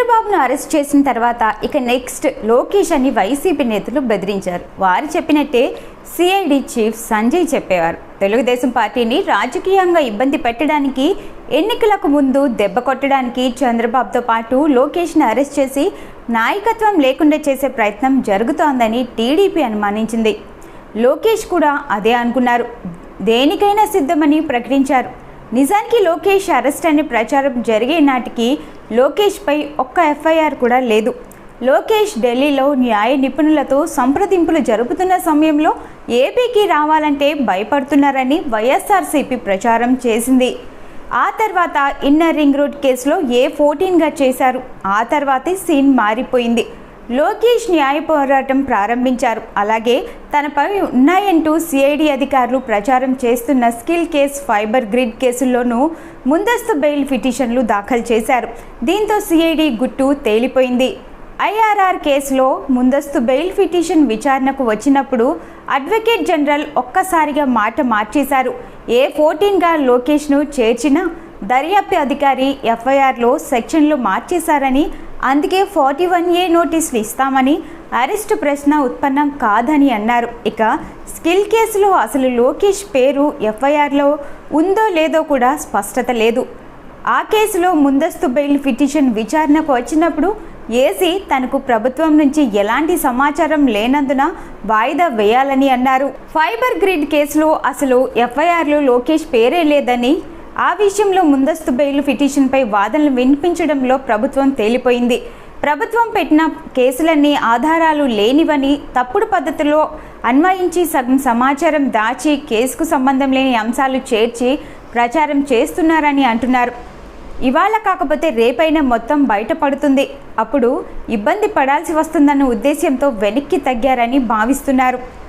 చంద్రబాబును అరెస్ట్ చేసిన తర్వాత ఇక నెక్స్ట్ లోకేష్ అని వైసీపీ నేతలు బెదిరించారు. వారు చెప్పినట్టే సిఐడి చీఫ్ సంజయ్ చెప్పేవారు. తెలుగుదేశం పార్టీని రాజకీయంగా ఇబ్బంది పెట్టడానికి ఎన్నికలకు ముందు దెబ్బ కొట్టడానికి చంద్రబాబుతో పాటు లోకేష్ని అరెస్ట్ చేసి నాయకత్వం లేకుండా చేసే ప్రయత్నం జరుగుతోందని టీడీపీ అనుమానించింది. లోకేష్ కూడా అదే అనుకున్నారు. దేనికైనా సిద్ధమని ప్రకటించారు. నిజానికి లోకేష్ అరెస్ట్ అనే ప్రచారం జరిగే నాటికి లోకేష్పై ఒక్క ఎఫ్ఐఆర్ కూడా లేదు. లోకేష్ ఢిల్లీలో న్యాయ నిపుణులతో సంప్రదింపులు జరుపుతున్న సమయంలో ఏపీకి రావాలంటే భయపడుతున్నారని వైఎస్ఆర్సీపీ ప్రచారం చేసింది. ఆ తర్వాత ఇన్నర్ రింగ్ రోడ్ కేసులో ఏ ఫోర్టీన్గా చేశారు? ఆ తర్వాతే సీన్ మారిపోయింది. లోకేష్ న్యాయ పోరాటం ప్రారంభించారు. అలాగే తనపై ఉన్నాయంటూ సిఐడి అధికారులు ప్రచారం చేస్తున్న స్కిల్ కేస్ ఫైబర్ గ్రిడ్ కేసుల్లోనూ ముందస్తు బెయిల్ పిటిషన్లు దాఖలు చేశారు. దీంతో సిఐడి గుట్టు తేలిపోయింది. ఐఆర్ఆర్ కేసులో ముందస్తు బెయిల్ పిటిషన్ విచారణకు వచ్చినప్పుడు అడ్వకేట్ జనరల్ ఒక్కసారిగా మాట మార్చేశారు. ఏ ఫోర్టీన్గా లోకేష్ను చేర్చిన దర్యాప్తు అధికారి ఎఫ్ఐఆర్లో సెక్షన్లు మార్చేశారని అందుకే ఫార్టీ వన్ ఏ నోటీసులు ఇస్తామని అరెస్టు ప్రశ్న ఉత్పన్నం కాదని అన్నారు. ఇక స్కిల్ కేసులో అసలు లోకేష్ పేరు ఎఫ్ఐఆర్లో ఉందో లేదో కూడా స్పష్టత లేదు. ఆ కేసులో ముందస్తు బెయిల్ పిటిషన్ విచారణకు వచ్చినప్పుడు ఏసీ తనకు ప్రభుత్వం నుంచి ఎలాంటి సమాచారం లేనందున వాయిదా వేయాలని అన్నారు. ఫైబర్ గ్రిడ్ కేసులో అసలు ఎఫ్ఐఆర్లో లోకేష్ పేరే లేదని ఆ విషయంలో ముందస్తు బెయిల్ పిటిషన్పై వాదనలు వినిపించడంలో ప్రభుత్వం తేలిపోయింది. ప్రభుత్వం పెట్టిన కేసులన్నీ ఆధారాలు లేనివని తప్పుడు పద్ధతిలో అన్వయించి సగం సమాచారం దాచి కేసుకు సంబంధం లేని అంశాలు చేర్చి ప్రచారం చేస్తున్నారని అంటున్నారు. ఇవాళ కాకపోతే రేపైనా మొత్తం బయటపడుతుంది. అప్పుడు ఇబ్బంది పడాల్సి వస్తుందన్న ఉద్దేశ్యంతో వెనక్కి తగ్గారని భావిస్తున్నారు.